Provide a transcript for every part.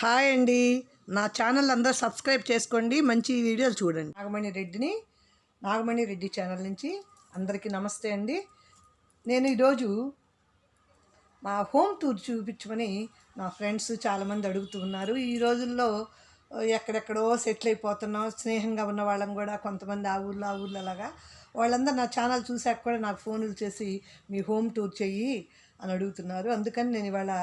Hi అండి. నా channel అందరూ సబ్స్క్రైబ్ చేసుకోండి. మంచి వీడియోలు చూడండి. నాగమణి రెడ్డిని నాగమణి రెడ్డి ఛానల్ నుంచి అందరికీ నమస్తే అండి. నేను ఈరోజు మా హోమ్ టూర్ చూపించమని నా ఫ్రెండ్స్ చాలామంది అడుగుతూ ఉన్నారు. ఈ రోజుల్లో ఎక్కడెక్కడో సెటిల్ అయిపోతున్నాం. స్నేహంగా ఉన్న వాళ్ళం కూడా కొంతమంది ఆ ఊళ్ళో ఆ ఊళ్ళో అలాగా వాళ్ళందరూ నా ఛానల్ చూశాక కూడా నాకు ఫోన్లు చేసి మీ హోమ్ టూర్ చెయ్యి అని అడుగుతున్నారు. అందుకని నేను ఇవాళ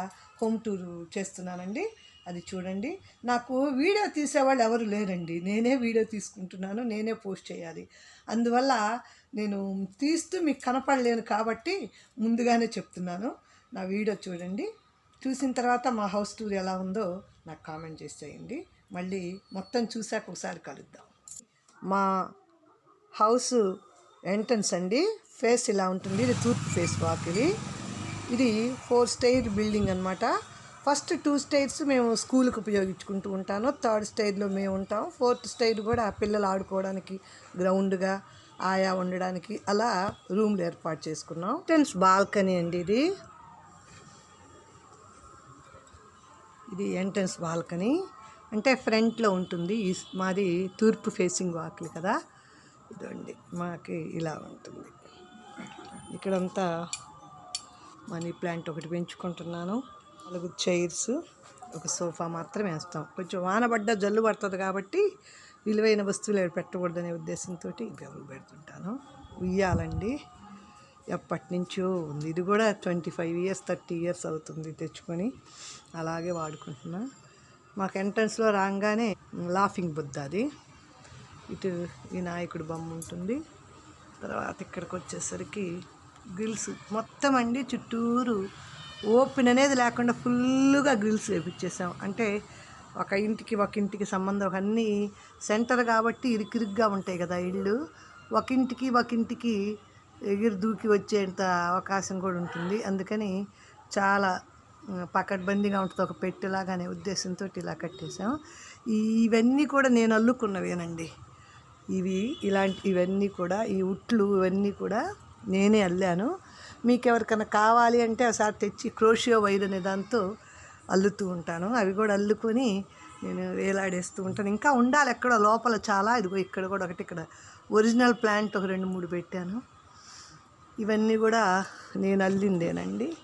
హోమ్ టూర్ చేస్తున్నానండి. అది చూడండి. నాకు వీడియో తీసేవాళ్ళు ఎవరు లేరండి. నేనే వీడియో తీసుకుంటున్నాను నేనే పోస్ట్ చేయాలి. అందువల్ల నేను తీస్తూ మీకు కనపడలేను కాబట్టి ముందుగానే చెప్తున్నాను. నా వీడియో చూడండి. చూసిన తర్వాత మా హౌస్ టూర్ ఎలా ఉందో నాకు కామెంట్ చేసేయండి మళ్ళీ మొత్తం చూశాక ఒకసారి కలుద్దాం. మా హౌస్ ఎంట్రన్స్ అండి. ఫేస్ ఇలా ఉంటుంది. ఇది తూర్పు ఫేస్ వాకిలి. ఇది ఫోర్ స్టైర్ బిల్డింగ్ అనమాట ఫస్ట్ టూ స్టేజ్స్ మేము స్కూల్కి ఉపయోగించుకుంటూ ఉంటాను. థర్డ్ స్టేజ్లో మేము ఉంటాం. ఫోర్త్ స్టేజ్ కూడా పిల్లలు ఆడుకోవడానికి గ్రౌండ్గా ఆయా ఉండడానికి అలా రూమ్లు ఏర్పాటు చేసుకున్నాం. టెన్స్ బాల్కనీ అండి ఇది. ఇది ఎంట్రన్స్ బాల్కనీ. అంటే ఫ్రంట్లో ఉంటుంది. ఈ మాది తూర్పు ఫేసింగ్ వాకిలి కదా. ఇదండి. మాకి ఇలా ఉంటుంది. ఇక్కడంతా మనీ ప్లాంట్ ఒకటి పెంచుకుంటున్నాను. నాలుగు చైర్స్ ఒక సోఫా మాత్రం వేస్తాం. కొంచెం వాన పడ్డ జల్లు పడుతుంది కాబట్టి విలువైన వస్తువులు పెట్టకూడదనే ఉద్దేశంతో ఇవి పెడుతుంటాను. ఉయ్యాలండి. ఎప్పటి నుంచో ఉంది. ఇది కూడా twenty five years thirty years అవుతుంది తెచ్చుకొని అలాగే వాడుకుంటున్నా. మాకు ఎంట్రన్స్లో రాగానే లాఫింగ్ బుద్ధ అది. ఇటు వినాయకుడి బొమ్మ ఉంటుంది. తర్వాత ఇక్కడికి వచ్చేసరికి గ్రిల్స్ మొత్తం అండి. చుట్టూరు ఓపెన్ అనేది లేకుండా ఫుల్గా గ్రిల్స్ వేపించేసాం. అంటే ఒక ఇంటికి ఒక ఇంటికి సంబంధం అన్నీ సెంటర్ కాబట్టి ఇరుకిరుగ్గా ఉంటాయి కదా ఇళ్ళు. ఒక ఇంటికి ఒక ఇంటికి ఎగిరి దూకి వచ్చేంత అవకాశం కూడా ఉంటుంది. అందుకని చాలా పకడ్బందీగా ఉంటుంది. ఒక పెట్టెలాగానే ఉద్దేశంతో ఇలా కట్టేసాం. ఇవన్నీ కూడా నేను అల్లుకున్నవేనండి. ఇవి ఇలాంటి ఇవన్నీ కూడా ఈ ఉట్లు ఇవన్నీ కూడా నేనే అల్లాను. మీకు ఎవరికైనా కావాలి అంటే ఒకసారి తెచ్చి క్రోషియో వైర్ అనే దాంతో అల్లుతూ ఉంటాను. అవి కూడా అల్లుకొని నేను వేలాడేస్తూ ఉంటాను. ఇంకా ఉండాలి ఎక్కడ లోపల చాలా. ఇదిగో ఇక్కడ కూడా ఒకటి ఇక్కడ ఒరిజినల్ ప్లాంట్ ఒక రెండు మూడు పెట్టాను. ఇవన్నీ కూడా నేను అల్లిందేనండి.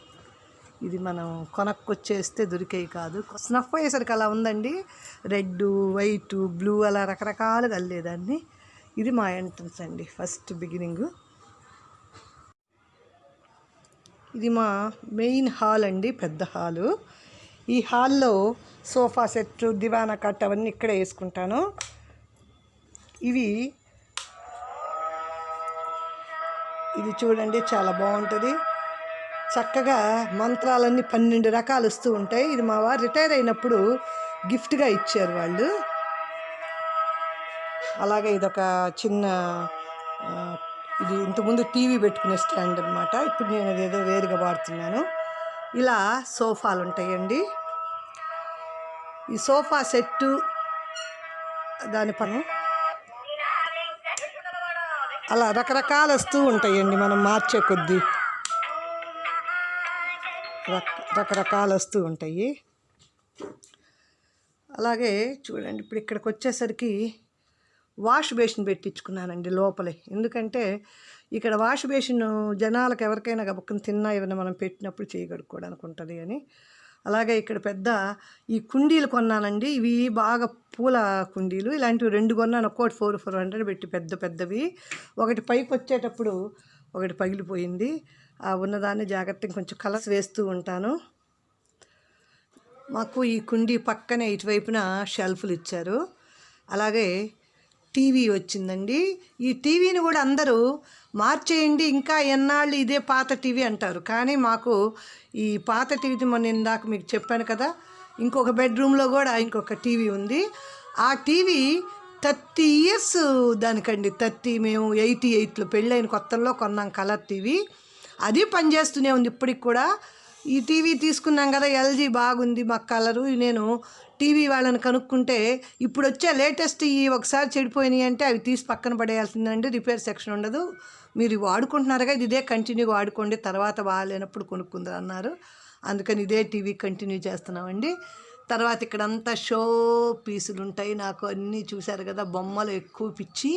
ఇది మనం కొనక్కొచ్చేస్తే దొరికేవి కాదు. స్నఫ్ అయ్యేసరికి అలా ఉందండి. రెడ్ వైట్ బ్లూ అలా రకరకాలుగా అల్లేదాన్ని. ఇది మా ఎంట్రన్స్ అండి ఫస్ట్ బిగినింగ్. ఇది మా మెయిన్ హాల్ అండి పెద్ద హాలు. ఈ హాల్లో సోఫా సెట్ దివానా కట్ అవన్నీ ఇక్కడే వేసుకుంటాను. ఇవి ఇది చూడండి చాలా బాగుంటుంది. చక్కగా మంత్రాలన్నీ పన్నెండు రకాలు వస్తూ ఉంటాయి. ఇది మా వారు రిటైర్ అయినప్పుడు గిఫ్ట్గా ఇచ్చారు వాళ్ళు. అలాగే ఇదొక చిన్న ఇది ఇంతకుముందు టీవీ పెట్టుకునే స్టాండ్ అనమాట ఇప్పుడు నేను అదేదో వేరుగా వాడుతున్నాను. ఇలా సోఫాలు ఉంటాయండి. ఈ సోఫా సెట్టు దాని పని. అలా రకరకాలు వస్తూ ఉంటాయండి మనం మార్చే కొద్దీ. రక రకరకాలు వస్తూ ఉంటాయి. అలాగే చూడండి ఇప్పుడు ఇక్కడికి వచ్చేసరికి వాష్ బేసిన్ పెట్టించుకున్నానండి లోపలే. ఎందుకంటే ఇక్కడ వాష్ బేసిన్ జనాలకు ఎవరికైనా గబక్కన తిన్నా ఏమైనా మనం పెట్టినప్పుడు చేయగడుక్కోవడానికి ఉంటుంది అని. అలాగే ఇక్కడ పెద్ద ఈ కుండీలు కొన్నానండి. ఇవి బాగా పూల కుండీలు. ఇలాంటివి రెండు కొన్నాను. ఒక్కోటి ఫోర్ ఫోర్ హండ్రెడ్ పెట్టి పెద్ద పెద్దవి. ఒకటి పైకి వచ్చేటప్పుడు ఒకటి పగిలిపోయింది. ఆ ఉన్నదాన్ని జాగ్రత్తగా కొంచెం కలర్స్ వేస్తూ ఉంటాను. మాకు ఈ కుండీ పక్కనే ఇటువైపున షెల్ఫ్లు ఇచ్చారు. అలాగే టీవీ వచ్చిందండి. ఈ టీవీని కూడా అందరూ మార్చేయండి ఇంకా ఎన్నాళ్ళు ఇదే పాత టీవీ అంటారు. కానీ మాకు ఈ పాత టీవీ మొన్న ఇందాక మీకు చెప్పాను కదా ఇంకొక బెడ్రూమ్లో కూడా ఇంకొక టీవీ ఉంది. ఆ టీవీ థర్టీ ఇయర్స్ దానికండి. థర్టీ మేము ఎయిటీ ఎయిట్లో పెళ్ళైన కొత్తల్లో కొన్నాం కలర్ టీవీ. అది పనిచేస్తూనే ఉంది ఇప్పటికి కూడా. ఈ టీవీ తీసుకున్నాం కదా ఎల్జీ బాగుంది మా కలరు. నేను టీవీ వాళ్ళని కనుక్కుంటే ఇప్పుడు వచ్చే లేటెస్ట్ ఈ ఒకసారి చెడిపోయినాయి అంటే అవి తీసి పక్కన పడేయాల్సిందండి. రిపేర్ సెక్షన్ ఉండదు. మీరు వాడుకుంటున్నారుగా ఇదే కంటిన్యూ వాడుకోండి తర్వాత బాగాలేనప్పుడు కొనుక్కుందా అన్నారు. అందుకని ఇదే టీవీ కంటిన్యూ చేస్తున్నామండి. తర్వాత ఇక్కడంతా షో పీసులు ఉంటాయి నాకు అన్నీ చూశారు కదా బొమ్మలు ఎక్కువ పిచ్చి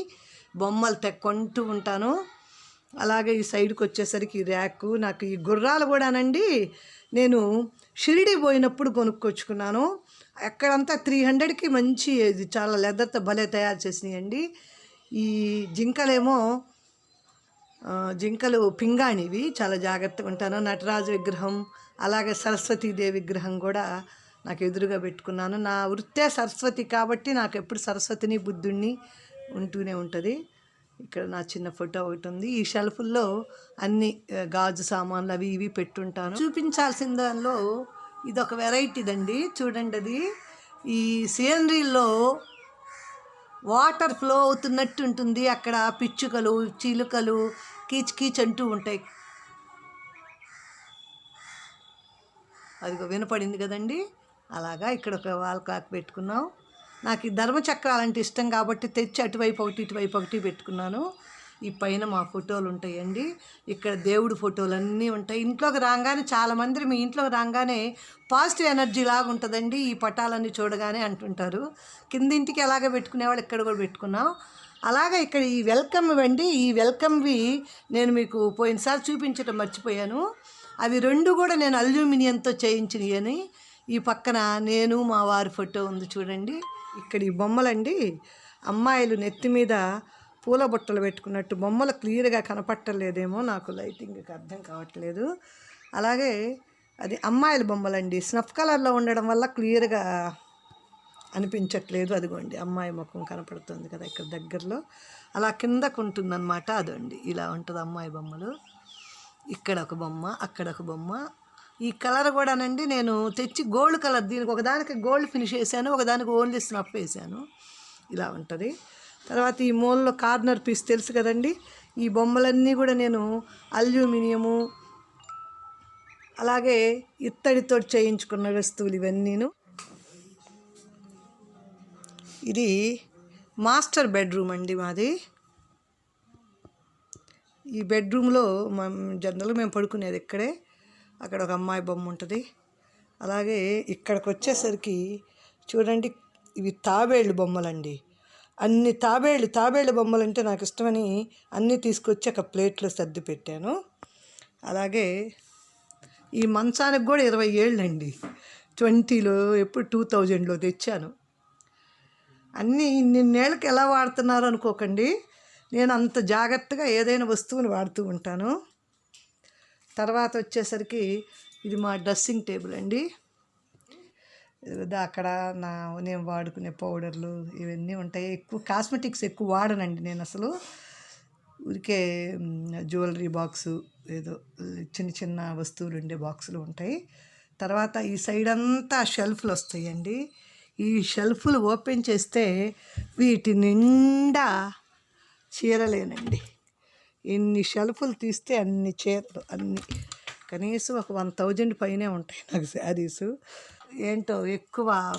బొమ్మలు తెక్కొంటూ ఉంటాను. అలాగే ఈ సైడ్కి వచ్చేసరికి ర్యాకు నాకు ఈ గుర్రాలు కూడానండి నేను షిరిడి పోయినప్పుడు కొనుక్కొచ్చుకున్నాను. ఎక్కడంతా త్రీ హండ్రెడ్కి మంచి ఇది చాలా లెదర్తో భలే తయారు చేసినాయండి. ఈ జింకలేమో జింకలు పింగాణివి చాలా జాగ్రత్తగా ఉంటాను. నటరాజు విగ్రహం అలాగే సరస్వతీదేవి విగ్రహం కూడా నాకు ఎదురుగా పెట్టుకున్నాను. నా వృత్తే సరస్వతి కాబట్టి నాకు ఎప్పుడు సరస్వతిని బుద్ధుణ్ణి ఉంటూనే ఉంటుంది. ఇక్కడ నా చిన్న ఫోటో ఒకటి ఉంది. ఈ షెల్ఫ్లో అన్ని గాజు సామాన్లు అవి ఇవి పెట్టుంటాను. చూపించాల్సిన దానిలో ఇది ఒక వెరైటీదండి. చూడండి అది ఈ సీనరీలో వాటర్ ఫ్లో అవుతున్నట్టు ఉంటుంది. అక్కడ పిచ్చుకలు చిలుకలు కీచ్ కీచ్ అంటూ ఉంటాయి. అదిగో వినపడింది కదండి. అలాగా ఇక్కడ ఒక వాల్ క్లాక్ పెట్టుకున్నాం. నాకు ఈ ధర్మచక్రాలు అంటే ఇష్టం కాబట్టి తెచ్చి అటువైపు ఒకటి ఇటువైపు ఒకటి పెట్టుకున్నాను. ఈ పైన మా ఫోటోలు ఉంటాయండి. ఇక్కడ దేవుడి ఫోటోలు అన్నీ ఉంటాయి. ఇంట్లోకి రాగానే చాలామంది మీ ఇంట్లోకి రాగానే పాజిటివ్ ఎనర్జీ లాగా ఉంటుందండి. ఈ పటాలన్నీ చూడగానే అంటుంటారు. కింద ఇంటికి ఎలాగ పెట్టుకునేవాళ్ళు ఇక్కడ కూడా పెట్టుకున్నాం. అలాగే ఇక్కడ ఈ వెల్కమ్ అండి. ఈ వెల్కమ్వి నేను మీకు పోయినసారి చూపించడం మర్చిపోయాను. అవి రెండు కూడా నేను అల్యూమినియంతో చేయించినవి ఈ పక్కన నేను మా వారి ఫోటో ఉంది చూడండి. ఇక్కడ ఈ బొమ్మలండి. అమ్మాయిలు నెత్తి మీద పూల బుట్టలు పెట్టుకున్నట్టు బొమ్మలు క్లియర్గా కనపట్టలేదేమో నాకు లైటింగ్కి అర్థం కావట్లేదు. అలాగే అది అమ్మాయిల బొమ్మలండి. స్నఫ్ కలర్లో ఉండడం వల్ల క్లియర్గా అనిపించట్లేదు. అదిగోండి అమ్మాయి ముఖం కనపడుతుంది కదా ఇక్కడ దగ్గరలో. అలా కిందకు ఉంటుందన్నమాట అదండి. ఇలా ఉంటుంది అమ్మాయి బొమ్మలు. ఇక్కడ ఒక బొమ్మ అక్కడ ఒక బొమ్మ. ఈ కలర్ కూడానండి నేను తెచ్చి గోల్డ్ కలర్ దీనికి ఒకదానికి గోల్డ్ ఫినిష్ వేసాను ఒకదానికి ఓన్లీ స్నఫ్ వేసాను ఇలా ఉంటుంది. తర్వాత ఈ మూలలో కార్నర్ పీస్ తెలుసు కదండి. ఈ బొమ్మలన్నీ కూడా నేను అల్యూమినియము అలాగే ఇత్తడితో చేయించుకున్న వస్తువులు ఇవన్నీను. ఇది మాస్టర్ బెడ్రూమ్ అండి మాది. ఈ బెడ్రూమ్లో మనం జనరల్గా మేము పడుకునేది ఇక్కడే. అక్కడ ఒక అమ్మాయి బొమ్మ ఉంటుంది. అలాగే ఇక్కడికి వచ్చేసరికి చూడండి ఇవి తాబేళ్ళు బొమ్మలండి. అన్ని తాబేళ్ళు తాబేళ్ళ బొమ్మలు అంటే నాకు ఇష్టమని అన్నీ తీసుకొచ్చి ఒక ప్లేట్లో సర్ది పెట్టాను. అలాగే ఈ మంచానికి కూడా ఇరవై ఏళ్ళండి. ట్వంటీలో ఎప్పుడు టూ థౌజండ్లో తెచ్చాను. అన్నీ ఇన్నేళ్ళకి ఎలా వాడుతున్నారు అనుకోకండి. నేను అంత జాగ్రత్తగా ఏదైనా వస్తువుని వాడుతూ ఉంటాను. తర్వాత వచ్చేసరికి ఇది మా డ్రెస్సింగ్ టేబుల్ అండి. అక్కడ నా నేను వాడుకునే పౌడర్లు ఇవన్నీ ఉంటాయి. ఎక్కువ కాస్మెటిక్స్ ఎక్కువ వాడనండి నేను అసలు. ఊరికే జ్యువెలరీ బాక్సు ఏదో చిన్న చిన్న వస్తువులు ఉండే బాక్సులు ఉంటాయి. తర్వాత ఈ సైడ్ అంతా షెల్ఫ్లు వస్తాయండి. ఈ షెల్ఫ్లు ఓపెన్ చేస్తే వీటి నిండా చీరలేనండి. ఎన్ని షెల్ఫ్లు తీస్తే అన్ని చీరలు అన్ని. కనీసం ఒక వన్ థౌజండ్ పైనే ఉంటాయి నాకు శారీస్. ఏంటో ఎక్కువ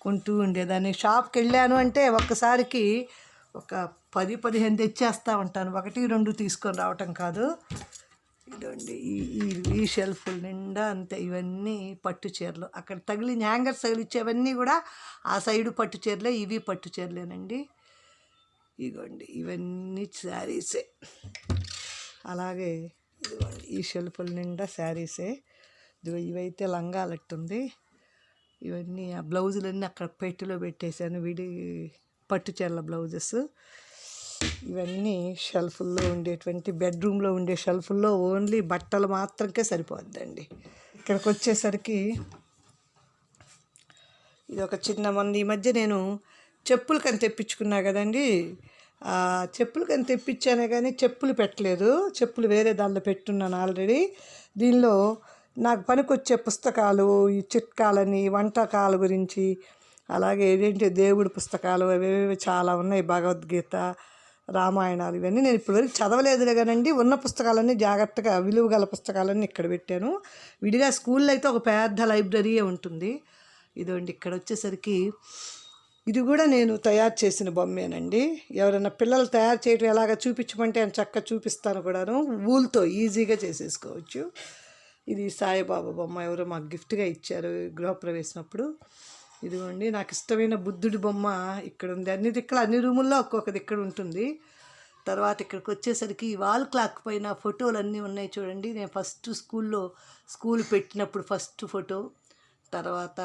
కొంటూ ఉండేదాన్ని. షాప్కి వెళ్ళాను అంటే ఒక్కసారికి ఒక పది పదిహేను తెచ్చేస్తూ ఉంటాను. ఒకటి రెండు తీసుకొని రావటం కాదు. ఇదండి ఈ ఈ ఈ నిండా అంతే. ఇవన్నీ పట్టు చీరలు. అక్కడ తగిలిన హ్యాంగర్స్ తగిలిచ్చేవన్నీ కూడా ఆ సైడు పట్టు చీరలే ఇవి పట్టు చీరలేనండి. ఇదిగోండి ఇవన్నీ శారీసే. అలాగే ఇదిగోండి ఈ షెల్ఫ్ల నిండా శారీసే. ఇదిగో ఇవైతే లంగాలట్టుంది. ఇవన్నీ ఆ బ్లౌజులన్నీ అక్కడ పెట్టిలో పెట్టేశాను. విడి పట్టు చీరల బ్లౌజెస్. ఇవన్నీ షెల్ఫుల్లో ఉండేటువంటి బెడ్రూమ్లో ఉండే షెల్ఫుల్లో ఓన్లీ బట్టలు మాత్రమే సరిపోద్దండి. ఇక్కడికి వచ్చేసరికి ఇది ఒక చిన్న మొన్న ఈ మధ్య నేను చెప్పులు కని తెప్పించుకున్నా కదండి. చెప్పులు కని తెప్పించానే కానీ చెప్పులు పెట్టలేదు. చెప్పులు వేరే దానిలో పెట్టున్నాను ఆల్రెడీ. దీనిలో నాకు పనికొచ్చే పుస్తకాలు ఈ చిట్కాలని వంటకాల గురించి అలాగే ఏంటి దేవుడి పుస్తకాలు అవేవి చాలా ఉన్నాయి భగవద్గీత రామాయణాలు ఇవన్నీ నేను ఇప్పటివరకు చదవలేదులే కానండి. ఉన్న పుస్తకాలన్నీ జాగ్రత్తగా విలువ గల పుస్తకాలన్నీ ఇక్కడ పెట్టాను. విడిగా స్కూల్లో అయితే ఒక పెద్ద లైబ్రరీయే ఉంటుంది. ఇదండి ఇక్కడ వచ్చేసరికి ఇది కూడా నేను తయారు చేసిన బొమ్మేనండి. ఎవరైనా పిల్లలు తయారు చేయడం ఎలాగ చూపించమంటే అని చక్కగా చూపిస్తాను కూడాను. ఊల్తో ఈజీగా చేసేసుకోవచ్చు. ఇది సాయిబాబా బొమ్మ ఎవరో మాకు గిఫ్ట్గా ఇచ్చారు గృహప్రవేశం అప్పుడు ఇదిగోండి నాకు ఇష్టమైన బుద్ధుడి బొమ్మ ఇక్కడ ఉంది. అన్ని ఇక్కడ అన్ని రూముల్లో ఒక్కొక్క దిక్కడ ఉంటుంది. తర్వాత ఇక్కడికి వచ్చేసరికి వాల్ క్లాక్ పైన ఫోటోలు అన్నీ ఉన్నాయి చూడండి. నేను ఫస్ట్ స్కూల్లో స్కూల్ పెట్టినప్పుడు ఫస్ట్ ఫోటో తర్వాత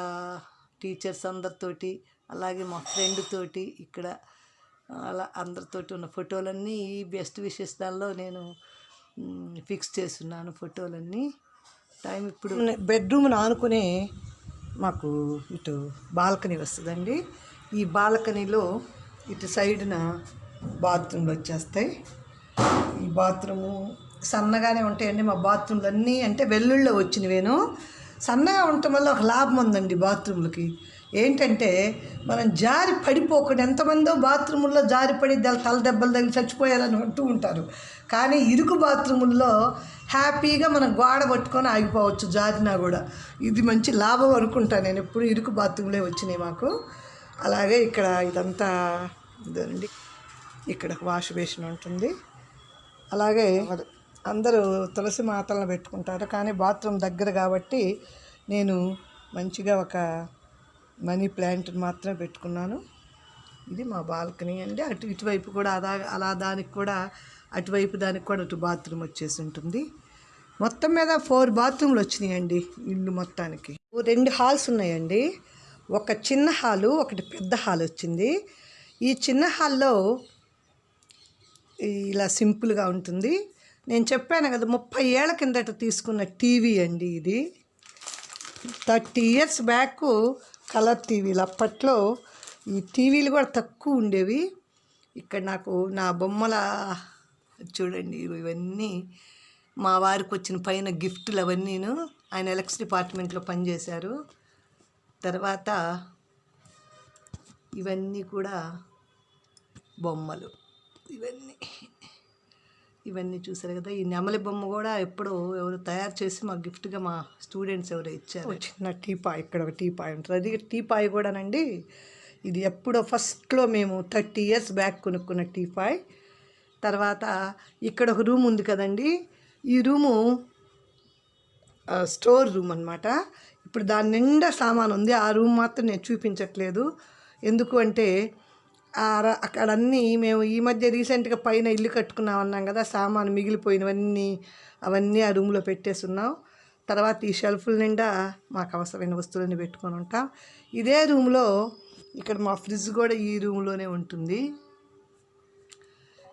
టీచర్స్ అందరితోటి అలాగే మా ఫ్రెండ్ తోటి ఇక్కడ అలా అందరితోటి ఉన్న ఫోటోలన్నీ ఈ బెస్ట్ విశేషాల్లో నేను ఫిక్స్ చేస్తున్నాను ఫోటోలన్నీ. టైం ఇప్పుడు బెడ్రూమ్ని ఆనుకునే మాకు ఇటు బాల్కనీ వస్తుందండి. ఈ బాల్కనీలో ఇటు సైడ్న బాత్రూమ్లు వచ్చేస్తాయి. ఈ బాత్రూము సన్నగానే ఉంటాయండి. మా బాత్రూమ్లు అన్నీ అంటే వెల్లుల్లో వచ్చినవేను. సన్నగా ఉండటం వల్ల ఒక లాభం ఉందండి బాత్రూమ్లకి. ఏంటంటే మనం జారి పడిపోకుండా ఎంతమందో బాత్రూముల్లో జారి పడి తల దెబ్బలు తగిలి చచ్చిపోయారని అంటూ ఉంటారు. కానీ ఇరుకు బాత్రూముల్లో హ్యాపీగా మనం గోడ పట్టుకొని ఆగిపోవచ్చు జారినా కూడా. ఇది మంచి లాభం అనుకుంటాను నేను ఎప్పుడు ఇరుకు బాత్రూంలే వచ్చినాయి మాకు. అలాగే ఇక్కడ ఇదంతా ఇదండి ఇక్కడ వాష్ బేసిన్ ఉంటుంది. అలాగే అందరూ తులసి మాతలను పెట్టుకుంటారు. కానీ బాత్రూమ్ దగ్గర కాబట్టి నేను మంచిగా ఒక మనీ ప్లాంట్ మాత్రమే పెట్టుకున్నాను. ఇది మా బాల్కనీ అండి. అటు ఇటువైపు కూడా అలా అలా దానికి కూడా అటువైపు దానికి కూడా అటు బాత్రూమ్ వచ్చేసి ఉంటుంది. మొత్తం మీద ఫోర్ బాత్రూమ్లు వచ్చినాయండి ఇల్లు మొత్తానికి. రెండు హాల్స్ ఉన్నాయండి. ఒక చిన్న హాలు ఒకటి పెద్ద హాల్ వచ్చింది. ఈ చిన్న హాల్లో ఇలా సింపుల్గా ఉంటుంది. నేను చెప్పాను కదా ముప్పై ఏళ్ళ కిందట తీసుకున్న టీవీ అండి ఇది. థర్టీ ఇయర్స్ బ్యాక్ కలర్ టీవీలు. అప్పట్లో ఈ టీవీలు కూడా తక్కువ ఉండేవి. ఇక్కడ నాకు నా బొమ్మల చూడండి ఇవన్నీ మా వారికి వచ్చిన పైన గిఫ్ట్లు అవన్నీను. ఆయన ఎలక్ట్రిక్ డిపార్ట్మెంట్లో పనిచేశారు. తర్వాత ఇవన్నీ కూడా బొమ్మలు. ఇవన్నీ. ఇవన్నీ చూసారు కదా. ఈ నెమలి బొమ్మ కూడా ఎప్పుడో ఎవరు తయారు చేసి మా గిఫ్ట్గా మా స్టూడెంట్స్ ఎవరో ఇచ్చారు. చిన్న టీపాయ్ ఇక్కడ ఒక టీపాయ్ ఉంటుంది. అది టీపాయ్ కూడానండి ఇది ఎప్పుడో ఫస్ట్లో మేము థర్టీ ఇయర్స్ బ్యాక్ కొనుక్కున్న టీపాయ్. తర్వాత ఇక్కడ ఒక రూమ్ ఉంది కదండి ఈ రూము స్టోర్ రూమ్ అనమాట ఇప్పుడు దాని నిండా సామాన్ ఉంది ఆ రూమ్ మాత్రం నేను చూపించట్లేదు. ఎందుకు అంటే అక్కడ అన్నీ మేము ఈ మధ్య రీసెంట్గా పైన ఇల్లు కట్టుకున్నాం అన్నాం కదా సామాను మిగిలిపోయినవన్నీ అవన్నీ ఆ రూమ్లో పెట్టేస్తున్నాం తర్వాత ఈ షెల్ఫ్ల నిండా మాకు అవసరమైన వస్తువులన్నీ పెట్టుకొని ఉంటాం. ఇదే రూమ్లో ఇక్కడ మా ఫ్రిడ్జ్ కూడా ఈ రూమ్లోనే ఉంటుంది.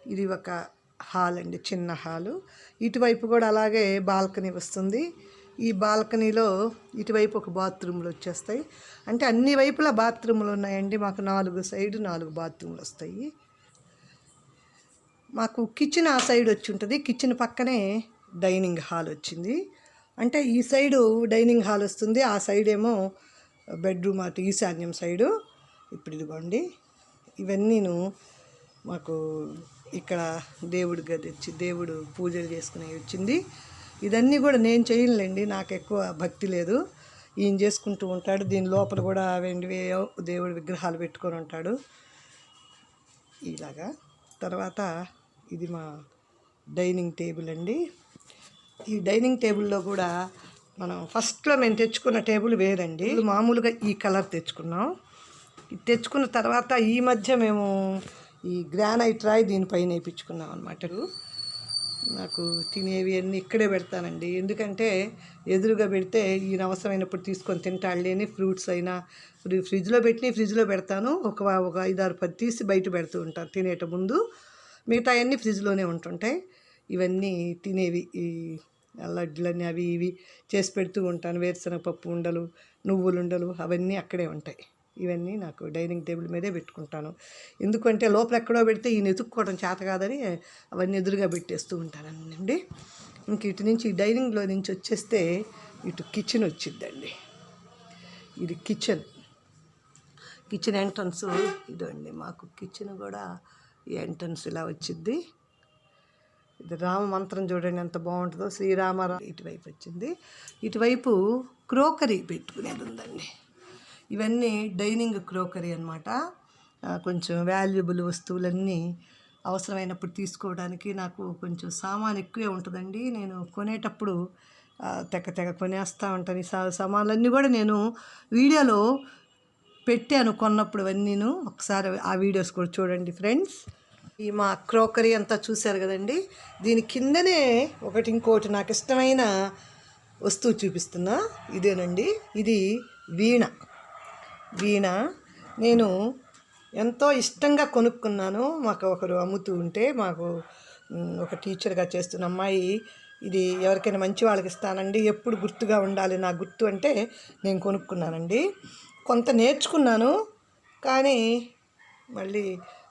ఇది ఒక హాల్ అండి చిన్న హాలు. ఇటువైపు కూడా అలాగే బాల్కనీ వస్తుంది. ఈ బాల్కనీలో ఇటువైపు ఒక బాత్రూమ్లు వచ్చేస్తాయి. అంటే అన్ని వైపులా బాత్రూమ్లు ఉన్నాయండి. మాకు నాలుగు సైడ్ నాలుగు బాత్రూమ్లు వస్తాయి. మాకు కిచెన్ ఆ సైడ్ వచ్చి ఉంటుంది. కిచెన్ పక్కనే డైనింగ్ హాల్ వచ్చింది. అంటే ఈ సైడు డైనింగ్ హాల్ వస్తుంది. ఆ సైడ్ ఏమో బెడ్రూమ్ అటు ఈశాన్యం సైడు. ఇప్పుడు ఇదిగోండి. ఇవన్నీను మాకు ఇక్కడ దేవుడి గది వచ్చి దేవుడు పూజలు చేసుకునే వచ్చింది. ఇదన్నీ కూడా నేను చేయనులేండి నాకు ఎక్కువ భక్తి లేదు. ఈయన చేసుకుంటూ ఉంటాడు దీని లోపల కూడా వెండివేయో దేవుడి విగ్రహాలు పెట్టుకొని ఉంటాడు. ఇలాగా. తర్వాత ఇది మా డైనింగ్ టేబుల్ అండి. ఈ డైనింగ్ టేబుల్లో కూడా మనం ఫస్ట్లో మేము తెచ్చుకున్న టేబుల్ వేరండి. మామూలుగా ఈ కలర్ తెచ్చుకున్నాం. ఇది తెచ్చుకున్న తర్వాత ఈ మధ్య మేము ఈ గ్రానైట్ రాయి దీనిపైన వేయించుకున్నాం అనమాట నాకు తినేవి అన్నీ ఇక్కడే పెడతానండి. ఎందుకంటే ఎదురుగా పెడితే ఈయన అవసరమైనప్పుడు తీసుకొని తింటాడులే లేని ఫ్రూట్స్ అయినా ఫ్రిడ్జ్లో పెట్టి ఫ్రిడ్జ్లో పెడతాను. ఒక ఒక ఐదారు పది తీసి బయట పెడుతూ ఉంటాను తినేట ముందు. మిగతా అన్నీ ఫ్రిడ్జ్లోనే ఉంటుంటాయి. ఇవన్నీ తినేవి ఈ లడ్లన్నీ అవి ఇవి చేసి పెడుతూ ఉంటాను. వేరుశనగ పప్పు ఉండలు నువ్వులు ఉండలు అవన్నీ అక్కడే ఉంటాయి. ఇవన్నీ నాకు డైనింగ్ టేబుల్ మీదే పెట్టుకుంటాను. ఎందుకంటే లోపల ఎక్కడో పెడితే ఈయన ఎత్తుక్కోవడం చేత కాదని అవన్నీ ఎదురుగా పెట్టేస్తూ ఉంటానండి ఇంక ఇటు నుంచి డైనింగ్లో నుంచి వచ్చేస్తే ఇటు కిచెన్ వచ్చిద్దండి. ఇది కిచెన్. కిచెన్ ఎంట్రన్స్ ఇదండి మాకు. కిచెన్ కూడా ఈ ఎంట్రన్స్ ఇలా వచ్చింది ఇది రామ మంత్రం చూడండి ఎంత బాగుంటుందో. శ్రీరామ ఇటువైపు వచ్చింది. ఇటువైపు క్రోకరీ పెట్టుకునేది ఉందండి. ఇవన్నీ డైనింగ్ క్రోకరీ అనమాట కొంచెం వాల్యుబుల్ వస్తువులన్నీ అవసరమైనప్పుడు తీసుకోవడానికి నాకు కొంచెం సామాన్ ఎక్కువే ఉంటుందండి. నేను కొనేటప్పుడు తెగ తెగ కొనేస్తూ ఉంటాను. ఈ సా- సామాన్లన్నీ కూడా నేను వీడియోలో పెట్టాను కొన్నప్పుడు నేను ఒకసారి ఆ వీడియోస్ కూడా చూడండి ఫ్రెండ్స్. ఈ మా క్రోకరీ అంతా చూశారు కదండి. దీని కిందనే ఒకటి ఇంకోటి నాకు ఇష్టమైన వస్తువు చూపిస్తున్నా. ఇదేనండి. ఇది వీణ. వీణ నేను ఎంతో ఇష్టంగా కొనుక్కున్నాను. మాకు ఒకరు అమ్ముతూ ఉంటే మాకు ఒక టీచర్గా చేస్తున్న అమ్మాయి ఇది ఎవరికైనా మంచి వాళ్ళకి ఇస్తానండి ఎప్పుడు గుర్తుగా ఉండాలి నా గుర్తు అంటే నేను కొనుక్కున్నానండి. కొంత నేర్చుకున్నాను కానీ మళ్ళీ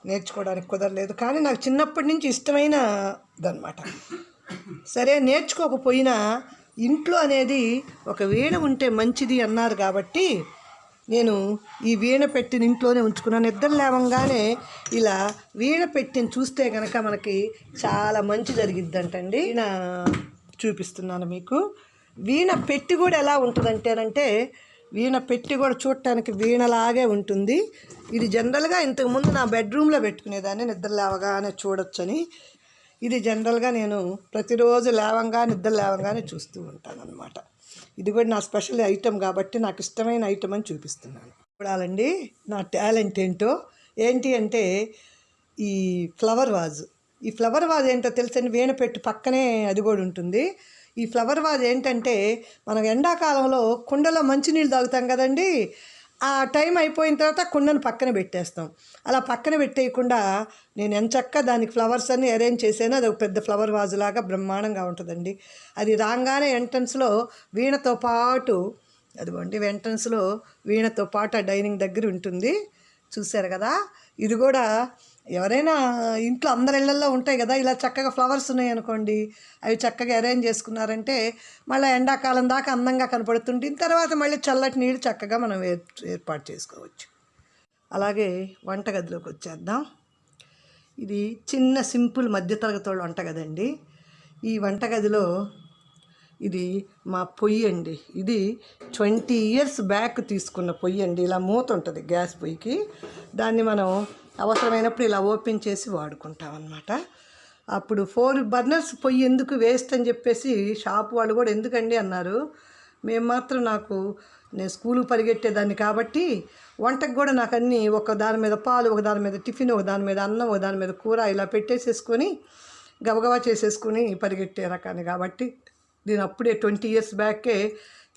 నేర్చుకోవడానికి కుదరలేదు. కానీ నాకు చిన్నప్పటి నుంచి ఇష్టమైనదన్నమాట సరే నేర్చుకోకపోయినా ఇంట్లో అనేది ఒక వీణ ఉంటే మంచిది అన్నారు కాబట్టి నేను ఈ వీణ పెట్టిన ఇంట్లోనే ఉంచుకున్నాను. నిద్ర లేవంగానే ఇలా వీణ పెట్టిన చూస్తే కనుక మనకి చాలా మంచి జరిగిద్దంటండి. వీణ చూపిస్తున్నాను మీకు. వీణ పెట్టి కూడా ఎలా ఉంటుందంటేనంటే వీణ పెట్టి కూడా చూడటానికి వీణలాగే ఉంటుంది. ఇది జనరల్గా ఇంతకుముందు నా బెడ్రూమ్లో పెట్టుకునేదాన్ని నిద్ర లేవగానే చూడొచ్చని. ఇది జనరల్గా నేను ప్రతిరోజు లేవంగా నిద్ర లేవంగానే చూస్తూ ఉంటాను అనమాట ఇది కూడా నా స్పెషల్ ఐటెం కాబట్టి నాకు ఇష్టమైన ఐటమ్ అని చూపిస్తున్నాను. చూడాలండి నా టాలెంట్ ఏంటో? ఏంటి అంటే ఈ ఫ్లవర్ వాజ్. ఈ ఫ్లవర్ వాజ్ ఏంటో తెలుసండి? వీణ పెట్టు పక్కనే అది కూడా ఉంటుంది. ఈ ఫ్లవర్ వాజ్ ఏంటంటే మనం ఎండాకాలంలో కుండలో మంచినీళ్ళు తాగుతాం కదండీ. ఆ టైం అయిపోయిన తర్వాత కుండను పక్కన పెట్టేస్తాం. అలా పక్కన పెట్టేయకుండా నేను ఎంచక్క దానికి ఫ్లవర్స్ అన్ని అరేంజ్ చేశాను అది ఒక పెద్ద ఫ్లవర్ వాజ్ లాగా బ్రహ్మాండంగా ఉంటుందండి. అది రాగానే ఎంట్రన్స్లో వీణతో పాటు అదిగోండి ఎంట్రన్స్లో వీణతో పాటు ఆ డైనింగ్ దగ్గర ఉంటుంది. చూశారు కదా? ఇది కూడా ఎవరైనా ఇంట్లో అందరి ఇళ్ళల్లో ఉంటాయి కదా ఇలా చక్కగా ఫ్లవర్స్ ఉన్నాయి అనుకోండి అవి చక్కగా అరేంజ్ చేసుకున్నారంటే మళ్ళీ ఎండాకాలం దాకా అందంగా కనపడుతుంటే తర్వాత మళ్ళీ చల్లటి నీళ్ళు చక్కగా మనం ఏర్- ఏర్పాటు చేసుకోవచ్చు. అలాగే వంటగదిలోకి వచ్చేద్దాం. ఇది చిన్న సింపుల్ మధ్యతరగతి వాళ్ళ వంటగదండి ఈ వంటగదిలో ఇది మా పొయ్యి అండి. ఇది ట్వంటీ ఇయర్స్ బ్యాక్ తీసుకున్న పొయ్యి అండి. ఇలా మూత ఉంటుంది గ్యాస్ పొయ్యికి. దాన్ని మనం అవసరమైనప్పుడు ఇలా ఓపెన్ చేసి వాడుకుంటాం అన్నమాట అప్పుడు ఫోర్ బర్నర్స్ పొయ్యి ఎందుకు వేస్ట్ అని చెప్పేసి షాప్ వాళ్ళు కూడా ఎందుకండి అన్నారు. మేము మాత్రం నాకు నేను స్కూలు పరిగెట్టేదాన్ని కాబట్టి వంటకు కూడా నాకు అన్నీ ఒక దాని మీద పాలు ఒక దాని మీద టిఫిన్ ఒక దాని మీద అన్నం ఒక దాని మీద కూర ఇలా పెట్టేసేసుకొని గబగబా చేసేసుకుని పరిగెట్టే రకాన్ని కాబట్టి నేను అప్పుడే ట్వంటీ ఇయర్స్ బ్యాకే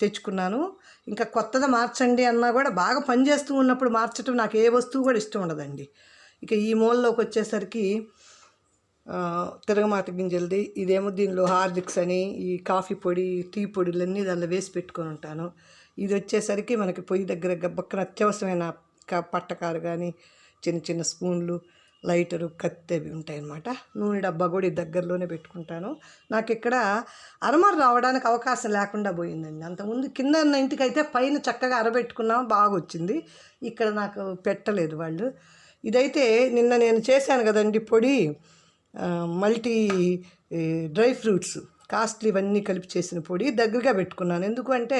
తెచ్చుకున్నాను. ఇంకా కొత్తగా మార్చండి అన్నా కూడా బాగా పనిచేస్తూ ఉన్నప్పుడు మార్చడం నాకు ఏ వస్తువు కూడా ఇష్టం ఉండదండి. ఇక ఈ మూలలోకి వచ్చేసరికి తిరగమాత గింజలది ఇదేమో దీనిలో హార్లిక్స్ అని ఈ కాఫీ పొడి టీ పొడిలన్నీ దానిలో వేసి పెట్టుకొని ఉంటాను. ఇది వచ్చేసరికి మనకి పొయ్యి దగ్గర గబ్బక్కన అత్యవసరమైన పట్టకారు కానీ చిన్న చిన్న స్పూన్లు లైటరు కత్తి అవి ఉంటాయన్నమాట. నూనె డబ్బా కూడా ఈ దగ్గరలోనే పెట్టుకుంటాను. నాకు ఇక్కడ అరమర రావడానికి అవకాశం లేకుండా పోయిందండి. అంతకుముందు కింద ఉన్న ఇంటికైతే పైన చక్కగా అరబెట్టుకున్నాం బాగా వచ్చింది ఇక్కడ నాకు పెట్టలేదు వాళ్ళు. ఇదైతే నిన్న నేను చేశాను కదండి పొడి మల్టీ డ్రై ఫ్రూట్స్ కాస్ట్లీ ఇవన్నీ కలిపి చేసిన పొడి దగ్గరగా పెట్టుకున్నాను. ఎందుకంటే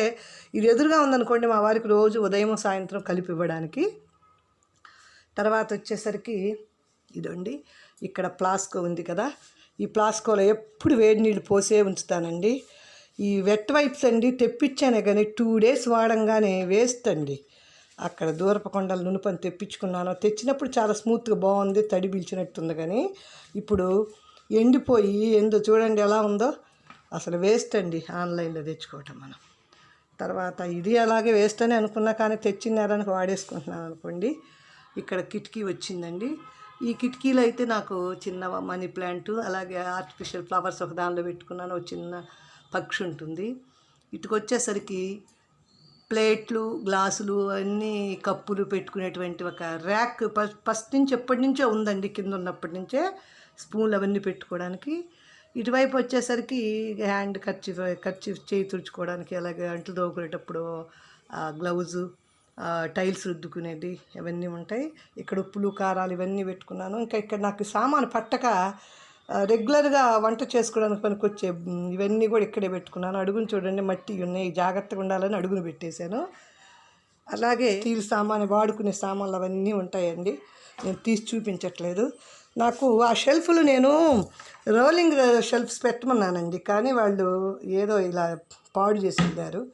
ఇది ఎదురుగా ఉందనుకోండి మా వారికి రోజు ఉదయం సాయంత్రం కలిపి ఇవ్వడానికి. తర్వాత వచ్చేసరికి ఇదండి ఇక్కడ ప్లాస్కో ఉంది కదా ఈ ప్లాస్కోలో ఎప్పుడు వేడి నీళ్ళు పోసే ఉంచుతానండి. ఈ వెట్ వైప్స్ అండి తెప్పించానే కానీ టూ డేస్ వాడంగానే వేస్ట్ అండి. అక్కడ దూరపకొండలు నునుపని తెప్పించుకున్నాను. తెచ్చినప్పుడు చాలా స్మూత్గా బాగుంది తడి పీల్చినట్టుంది కానీ ఇప్పుడు ఎండిపోయి ఎందో చూడండి ఎలా ఉందో. అసలు వేస్ట్ అండి ఆన్లైన్లో తెచ్చుకోవటం మనం. తర్వాత ఇది అలాగే వేస్ట్ అని అనుకున్నా కానీ తెచ్చిన నేరానికి వాడేసుకుంటున్నాను అనుకోండి. ఇక్కడ కిటికీ వచ్చిందండి. ఈ కిటికీలో అయితే నాకు చిన్న మనీ ప్లాంట్ అలాగే ఆర్టిఫిషియల్ ఫ్లవర్స్ ఒక దానిలో పెట్టుకున్నాను. ఒక చిన్న పక్షి ఉంటుంది. ఇటుకొచ్చేసరికి ప్లేట్లు గ్లాసులు అన్నీ కప్పులు పెట్టుకునేటువంటి ఒక ర్యాక్ ఫస్ట్ ఫస్ట్ నుంచి ఎప్పటి నుంచో ఉందండి కింద ఉన్నప్పటి నుంచే స్పూన్లు అవన్నీ పెట్టుకోవడానికి. ఇటువైపు వచ్చేసరికి హ్యాండ్ ఖర్చు ఖర్చు చేయి తుడుచుకోవడానికి అలాగే అంట్లు తోముకునేటప్పుడు గ్లౌజు టైల్స్ రుద్దుకునేది అవన్నీ ఉంటాయి. ఇక్కడ ఉప్పులు కారాలు ఇవన్నీ పెట్టుకున్నాను. ఇంకా ఇక్కడ నాకు సామాను పట్టక రెగ్యులర్గా వంట చేసుకోవడానికి పనికొచ్చే ఇవన్నీ కూడా ఇక్కడే పెట్టుకున్నాను. అడుగును చూడండి మట్టి ఉన్నాయి జాగ్రత్తగా ఉండాలని అడుగును పెట్టేశాను. అలాగే స్టీల్ సామాన్ వాడుకునే సామాన్లు అవన్నీ ఉంటాయండి. నేను తీసి చూపించట్లేదు. నాకు ఆ షెల్ఫ్లు నేను రోలింగ్ షెల్ఫ్స్ పెట్టమన్నానండి. కానీ వాళ్ళు ఏదో ఇలా పాడు చేసి వెళ్ళారు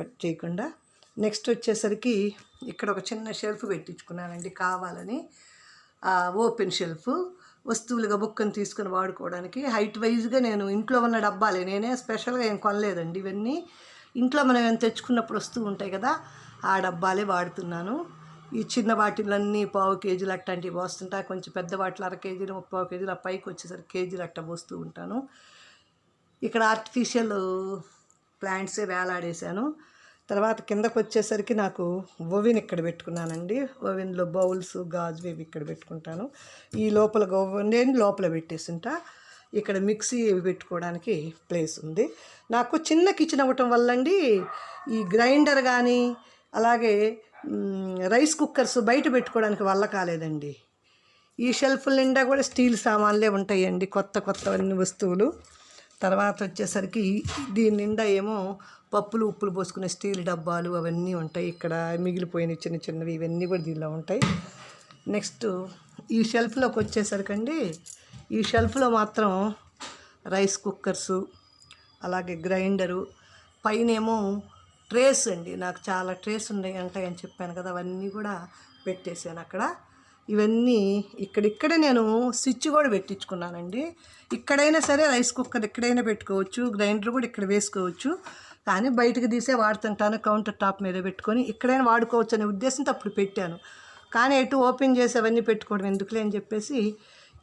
చేయకుండా. నెక్స్ట్ వచ్చేసరికి ఇక్కడ ఒక చిన్న షెల్ఫ్ పెట్టించుకున్నానండి కావాలని. ఆ, ఓపెన్ షెల్ఫ్. వస్తువులుగా బుక్కను తీసుకుని వాడుకోవడానికి. హైట్ వైజ్గా నేను ఇంట్లో ఉన్న డబ్బాలే. నేనే స్పెషల్గా ఏం కొనలేదండి ఇవన్నీ. ఇంట్లో మనం ఏమైనా తెచ్చుకున్నప్పుడు వస్తూ ఉంటాయి కదా ఆ డబ్బాలే వాడుతున్నాను. ఈ చిన్న వాటిలన్నీ పావు కేజీలు అట్లాంటివి పోస్తుంటా. కొంచెం పెద్ద బాటిల్ అర కేజీలు ముప్పావు కేజీలు ఆ పైకి వచ్చేసరికి కేజీలు అట్ట పోస్తూ ఉంటాను. ఇక్కడ ఆర్టిఫిషియల్ ప్లాంట్సే వేలాడేశాను. తర్వాత కిందకు వచ్చేసరికి నాకు ఓవెన్ ఇక్కడ పెట్టుకున్నానండి. ఓవెన్లో బౌల్స్ గాజు ఇవి ఇక్కడ పెట్టుకుంటాను. ఈ లోపల నేను లోపల పెట్టేసింటా. ఇక్కడ మిక్సీ పెట్టుకోవడానికి ప్లేస్ ఉంది. నాకు చిన్న కిచెన్ అవ్వటం వల్ల అండి ఈ గ్రైండర్ కానీ అలాగే రైస్ కుక్కర్స్ బయట పెట్టుకోవడానికి వల్ల కాలేదండి. ఈ షెల్ఫ్ నిండా కూడా స్టీల్ సామాన్లే ఉంటాయండి కొత్త కొత్త అన్ని వస్తువులు. తర్వాత వచ్చేసరికి దీని నిండా ఏమో పప్పులు ఉప్పులు పోసుకునే స్టీల్ డబ్బాలు అవన్నీ ఉంటాయి. ఇక్కడ మిగిలిపోయిన చిన్న చిన్నవి ఇవన్నీ కూడా దీనిలో ఉంటాయి. నెక్స్ట్ ఈ షెల్ఫ్లోకి వచ్చేసరికి అండి ఈ షెల్ఫ్లో మాత్రం రైస్ కుక్కర్సు అలాగే గ్రైండరు పైనేమో ట్రేస్ అండి. నాకు చాలా ట్రేస్ ఉన్నాయి ఉంటాయని చెప్పాను కదా అవన్నీ కూడా పెట్టేశాను అక్కడ. ఇవన్నీ ఇక్కడిక్కడ నేను స్విచ్ కూడా పెట్టించుకున్నానండి. ఇక్కడైనా సరే రైస్ కుక్కర్ ఎక్కడైనా పెట్టుకోవచ్చు గ్రైండర్ కూడా ఇక్కడ వేసుకోవచ్చు. కానీ బయటకు తీసే వాడుతుంటాను కౌంటర్ టాప్ మీద పెట్టుకొని ఇక్కడైనా వాడుకోవచ్చు అనే ఉద్దేశంతో అప్పుడు పెట్టాను. కానీ ఎటు ఓపెన్ చేసి అవన్నీ పెట్టుకోవడం ఎందుకులే అని చెప్పేసి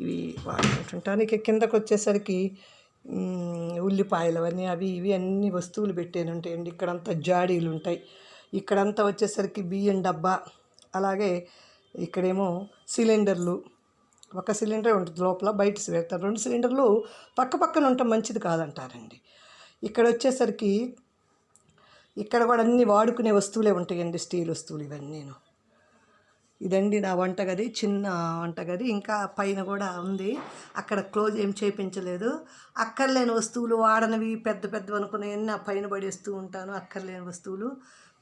ఇవి వాడుకుంటుంటాను ఇక కిందకు వచ్చేసరికి ఉల్లిపాయలు అవన్నీ అవి ఇవి అన్ని వస్తువులు పెట్టాను ఉంటాయండి. ఇక్కడంతా జాడీలు ఉంటాయి. ఇక్కడంతా వచ్చేసరికి బియ్యం డబ్బా అలాగే ఇక్కడేమో సిలిండర్లు. ఒక సిలిండర్ ఉంటుంది లోపల బయట పెడతారు రెండు సిలిండర్లు పక్క పక్కన ఉండటం మంచిది కాదంటారండి. ఇక్కడ వచ్చేసరికి ఇక్కడ కూడా అన్నీ వాడుకునే వస్తువులే ఉంటాయండి స్టీల్ వస్తువులు ఇవన్నీను. ఇదండి నా వంటగది చిన్న వంటగది. ఇంకా పైన కూడా ఉంది. అక్కడ క్లోజ్ ఏం చేయించలేదు అక్కర్లేని వస్తువులు వాడనివి పెద్ద పెద్దవి అనుకునేవన్నీ ఆ పైన పడేస్తూ ఉంటాను. అక్కర్లేని వస్తువులు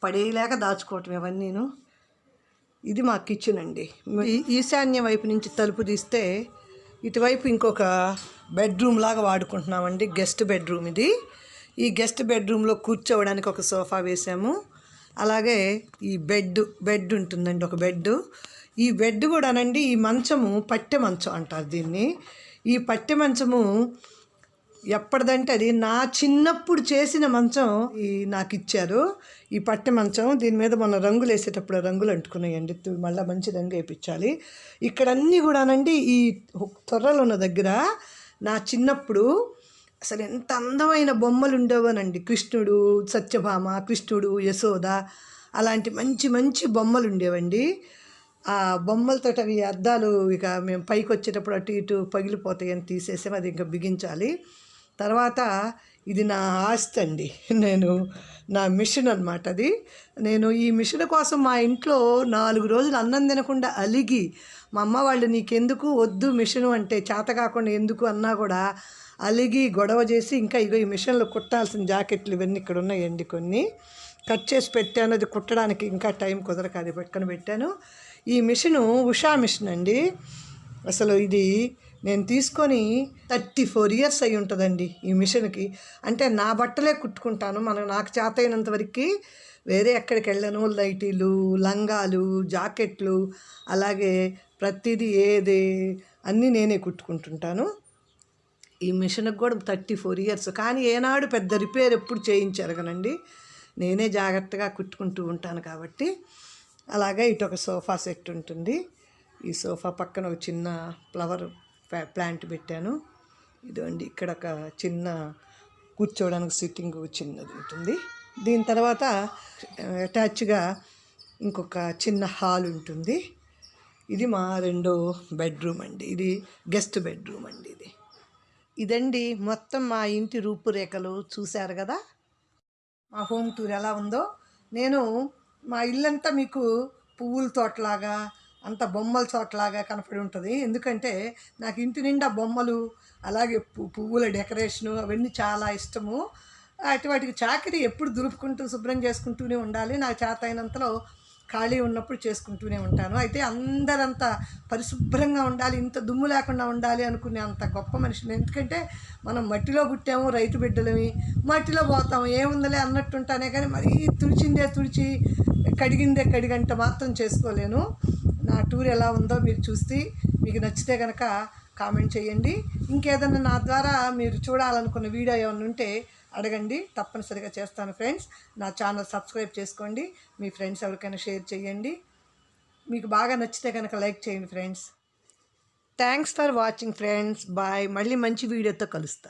పడేయలేక దాచుకోవటం ఇవన్నీను. ఇది మా కిచెన్ అండి. ఈ- ఈశాన్య వైపు నుంచి తలుపు తీస్తే ఇటువైపు ఇంకొక బెడ్రూమ్ లాగా వాడుకుంటున్నామండి. గెస్ట్ బెడ్రూమ్ ఇది. ఈ గెస్ట్ బెడ్రూమ్లో కూర్చోవడానికి ఒక సోఫా వేసాము. అలాగే ఈ బెడ్ బెడ్ ఉంటుందండి ఒక బెడ్ ఈ బెడ్ కూడానండి ఈ మంచము పట్టె మంచం అంటారు దీన్ని. ఈ పట్టె మంచము ఎప్పటిదంటే అది నా చిన్నప్పుడు చేసిన మంచం ఈ నాకు ఇచ్చారు ఈ పట్టె మంచం దీని మీద మొన్న రంగులు వేసేటప్పుడు రంగులు అంటుకున్నాయండి. మళ్ళీ మంచి రంగు వేయించాలి ఇక్కడ అన్నీ కూడానండి ఈ తొర్రలు ఉన్న దగ్గర నా చిన్నప్పుడు అసలు ఎంత అందమైన బొమ్మలు ఉండేవోనండి కృష్ణుడు సత్యభామ కృష్ణుడు యశోద అలాంటి మంచి మంచి బొమ్మలు ఉండేవండి ఆ బొమ్మలతో అవి అద్దాలు ఇక మేము పైకి వచ్చేటప్పుడు అటు ఇటు పగిలిపోతాయని తీసేసాం. అది ఇంకా బిగించాలి. తర్వాత ఇది నా ఆస్తి అండి. నేను నా మిషన్ అనమాట అది. నేను ఈ మిషన్ కోసం మా ఇంట్లో నాలుగు రోజులు అన్నం తినకుండా అలిగి మా అమ్మ వాళ్ళు నీకెందుకు వద్దు మిషను అంటే చేత కాకుండా ఎందుకు అన్నా కూడా అలిగి గొడవ చేసి ఇంకా ఇగో ఈ మిషన్లో కుట్టాల్సిన జాకెట్లు ఇవన్నీ ఇక్కడ ఉన్నాయండి కొన్ని. కట్ చేసి పెట్టాను. అది కుట్టడానికి ఇంకా టైం కుదరక అది పక్కన పెట్టాను. ఈ మిషను ఉషా మిషన్ అండి. అసలు ఇది నేను తీసుకొని థర్టీ ఫోర్ ఇయర్స్ అయి ఉంటుందండి ఈ మిషన్కి. అంటే నా బట్టలే కుట్టుకుంటాను. మనం నాకు చేత అయినంత వరకు వేరే ఎక్కడికి వెళ్ళను. లైటీలు లంగాలు జాకెట్లు అలాగే ప్రతిదీ ఏది అన్నీ నేనే కుట్టుకుంటుంటాను. ఈ మిషన్కి కూడా థర్టీ ఫోర్ ఇయర్స్. కానీ ఏనాడు పెద్ద రిపేర్ ఎప్పుడు చేయించరగనండి. నేనే జాగ్రత్తగా కుట్టుకుంటూ ఉంటాను కాబట్టి. అలాగే ఇటు ఒక సోఫా సెట్ ఉంటుంది. ఈ సోఫా పక్కన ఒక చిన్న ఫ్లవర్ ప్లాంట్ పెట్టాను. ఇదండి ఇక్కడ ఒక చిన్న కూర్చోవడానికి సిట్టింగ్ చిన్నది ఉంటుంది. దీని తర్వాత అటాచ్గా ఇంకొక చిన్న హాల్ ఉంటుంది. ఇది మా రెండో బెడ్రూమ్ అండి. ఇది గెస్ట్ బెడ్రూమ్ అండి ఇది. ఇదండి మొత్తం మా ఇంటి రూపురేఖలు చూశారు కదా? మా హోమ్ టూర్ ఎలా ఉందో. నేను మా ఇల్లంతా మీకు పువ్వుల తోటలాగా అంత బొమ్మల చోట్లాగా కనపడి ఉంటుంది. ఎందుకంటే నాకు ఇంటి నిండా బొమ్మలు అలాగే పు పువ్వుల డెకరేషను అవన్నీ చాలా ఇష్టము. అటు వాటికి చాకరీ ఎప్పుడు దులుపుకుంటూ శుభ్రం చేసుకుంటూనే ఉండాలి. నాకు చేత అయినంతలో ఖాళీ ఉన్నప్పుడు చేసుకుంటూనే ఉంటాను. అయితే అందరంత పరిశుభ్రంగా ఉండాలి ఇంత దుమ్ము లేకుండా ఉండాలి అనుకునే అంత గొప్ప మనిషిని. ఎందుకంటే మనం మట్టిలో పుట్టాము రైతు బిడ్డలమి. మట్టిలో పోతాము ఏముందలే అన్నట్టుంటానే కానీ మరీ తుడిచిందే తుడిచి కడిగిందే కడిగంట మాత్రం చేసుకోలేను. నా టూర్ ఎలా ఉందో మీరు చూసి మీకు నచ్చితే కనుక కామెంట్ చేయండి. ఇంకేదన్నా నా ద్వారా మీరు చూడాలనుకున్న వీడియో ఏమైనా ఉంటే అడగండి. తప్పనిసరిగా చేస్తాను ఫ్రెండ్స్. నా ఛానల్ సబ్స్క్రైబ్ చేసుకోండి. మీ ఫ్రెండ్స్ ఎవరికైనా షేర్ చేయండి. మీకు బాగా నచ్చితే కనుక లైక్ చేయండి friends. Thanks for watching friends. Bye. మళ్ళీ మంచి వీడియోతో కలుస్తా.